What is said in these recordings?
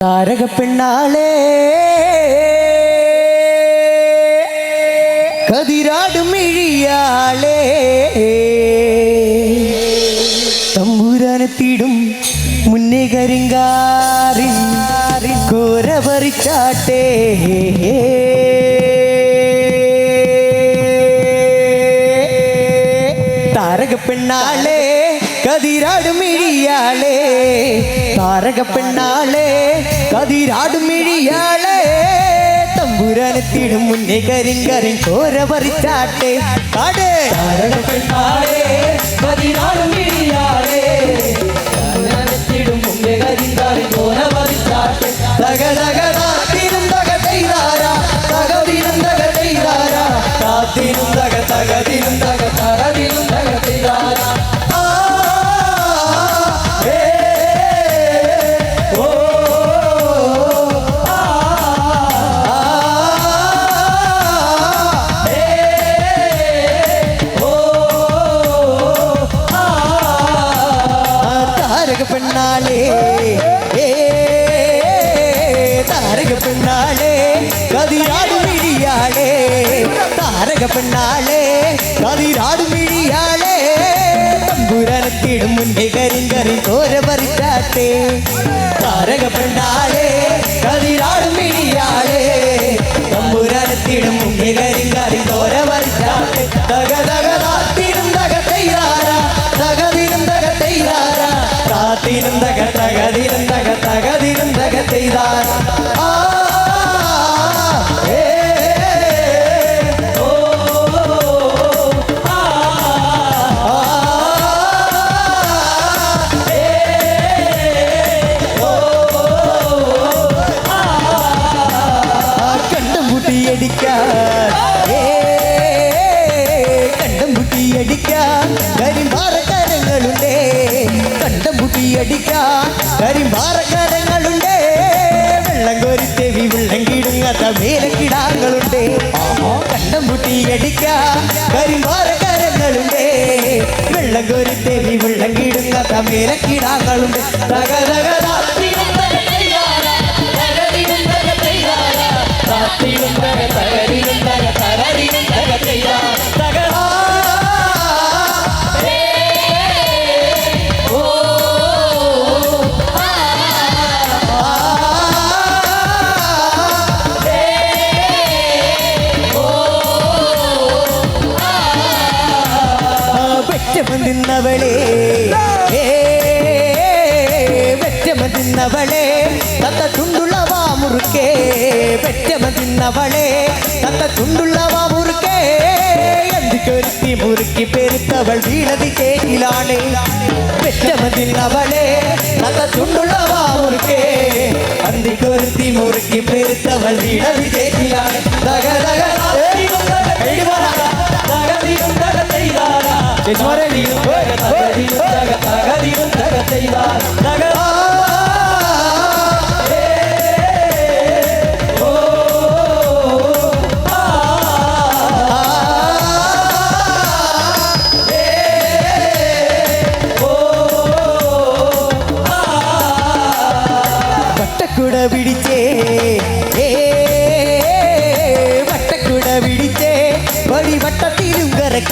தாரக பெண்ணாலே கதிராடும் இழியாலே தம்பூரானத்திடும் முன்னே கருங்காரின் கோர வரிச்சாட்டே தாரக பெண்ணாலே கதிராடும் இழியாலே தாரக பெண்ணாலே கதிராடும் மிழியாளே தம்புரானத்திடும் முன்னே கரிங்கரின் கோர பறிச்சாட்டே காடே கதிராடும் மிழியாளே தகடக பின்னாலே. தாரக பின்னாலே. கதிராடு மிழியாளே தாரக பின்னாலே. கதிராடு மிழியாளே தம்புரத்திடும் முன்னே கரிங்கரி கோர பறித்தாட்டே தாரக பின்னாலே. கதிராடு மிழியாளே தம்புரத்திடும் முன்னே கரி தகதிருந்தக தகதிருந்தக தகதிருந்தக செய்தார் ஆ മുട്ടിയടിക്കാൻ കരിമ്പാറക്കാരങ്ങളുണ്ട് വെള്ളം കോരിത്തേവി വെള്ളം കിടുങ്ങാത്ത മേലക്കിടാങ്ങളുണ്ടേ കണ്ടം മുട്ടിയടിക്കാൻ കരിമ്പാറക്കാരങ്ങളുണ്ട് വെള്ളം കോരിത്തേവി വെള്ളം കിടുങ്ങാത്ത മേലക്കിടാങ്ങളുണ്ട് തകതകരാത്രി வெச்சம தின்னவளே வெச்சம தின்னவளே தந்த துண்டுள்ளவா முறுக்கே வெச்சம தின்னவளே தந்த துண்டுள்ளவா முறுக்கே கருத்தி முறுக்கி பெருத்தவள் வீணதி கேட்கிறாளே பெற்றமதில் அவளே நல்ல துண்டுள்ளவா முறுக்கே அந்தி கருத்தி முறுக்கி பெருத்தவள் வீணதி கேட்கிறாளே தக தக எஜ்மரணியும் ஜகதகதியும்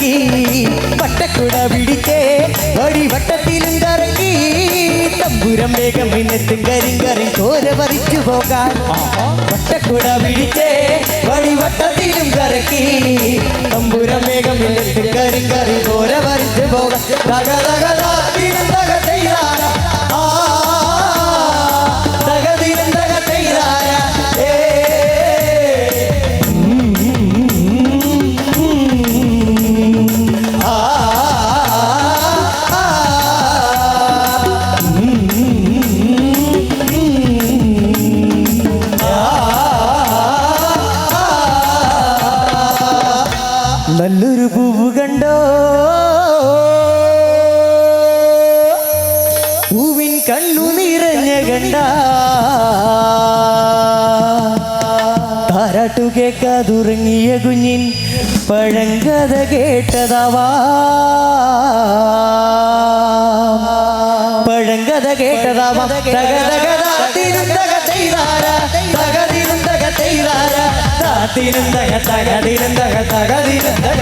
കറക്കി വട്ടക്കുട പിടിച്ചേ വഴി വട്ടത്തിലും കറക്കി തമ്പുരം വേഗം പിന്നെത്തും കരിങ്കറി തോര പറിച്ചു പോകാൻ. വട്ടക്കുട പിടിച്ചേ വഴി വട്ടത്തിലും കറക്കി തമ്പുരം വേഗം പിന്നെത്തും കരിങ്കറി തോര പറിച്ചു പോകാൻ. താരാട്ടു കേൾക്കാതുറങ്ങിയ കുഞ്ഞിൻ പഴങ്കഥ കേട്ടതാവാ. പഴങ്കഥ കേട്ടതാവാ. തക തക താത്തിനും തക തൈ തെയ്താര താത്തിനും തക തകതിനും തക തകതിനും തക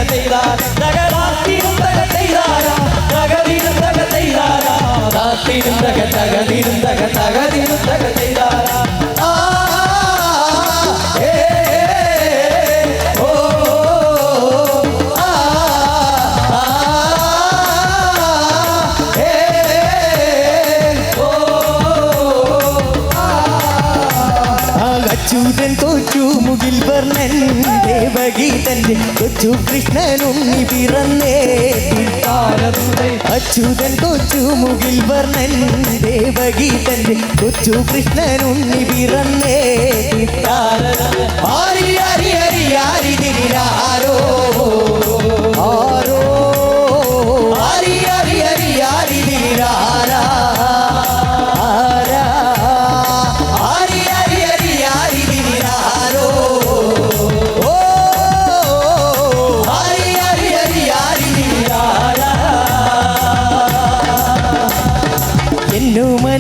അച്യുതൻ കൊച്ചു മുകിൽ വർണൻ. ദേവഗീതന്റെ കൊച്ചു കൃഷ്ണൻ ഉണ്ണി പിറന്നേ അച്യുതൻ കൊച്ചു മുകിൽ വർണൻ. ദേവഗീതന്റെ കൊച്ചു കൃഷ്ണൻ ഉണ്ണി പിറന്നേ. ആരി ആരി ആരി ആരി ആരോ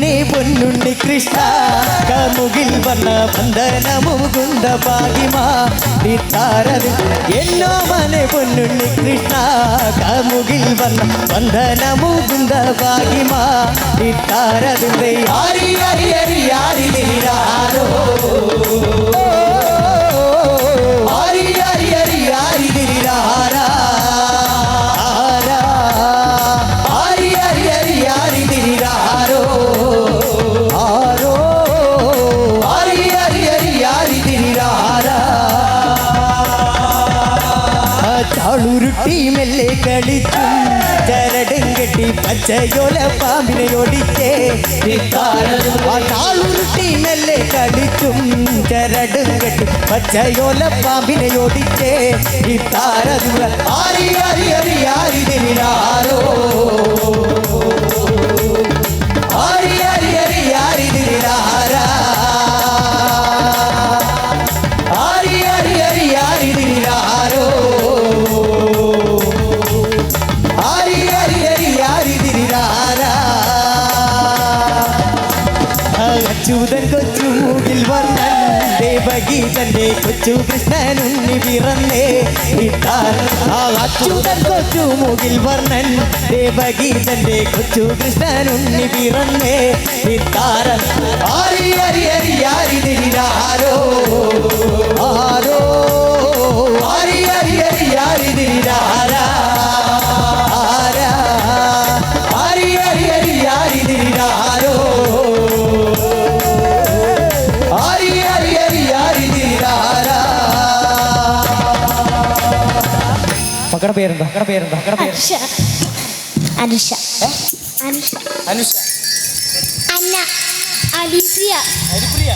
എന്നുമനെ പൊന്നുണ്ണി കൃഷ്ണ കമുകിൽ വന്ന വന്ദന മുകുന്ദ പാകിമാ നിത്താരത് എന്നോ മനെ പൊന്നുണ്ണി കൃഷ്ണ കമുകിൽ വന്ന വന്ദന മുകുന്ദ ആരി ആരി ആരി ചാളുരുട്ടി മെല്ലെ കളിച്ചും ചരടും കെട്ടി പച്ചയോല പാമ്പിനെ ഓടിച്ചേ ആ ചാളുരുട്ടി മെല്ലെ കളിച്ചും ചരടും കെട്ടി പച്ചയോല പാമ്പിനെ ഓടിച്ചേ ഈ താരതുള്ള ആരി ആരി ആരി ആരി ആരി മൂകിൽ വർണൻ കൊച്ചു കൃഷ്ണൻ ഉണ്ണി പിറന്നേ. ഇട്ടാൽ ആ അച്യുതൻ കൊച്ചു മുകിൽ വർണൻ. ദേവഗീതന്റെ കൊച്ചു കൃഷ്ണൻ ഉണ്ണി പിറന്നേ. ഇത്താര ആരി ആരി ആരി ആരി തിരിരാരോ ആരോ? ആരി? അരി അരി ആരി തിരിരാരാ മക്കളുടെ പേരെന്താ? മക്കളുടെ പേരെന്താ? മക്കളുടെ പേര്? അനുഷ. അനുഷ. അനുഷ. അനുഷ. അന്ന. അലീസിയ. ഹരിപ്രിയ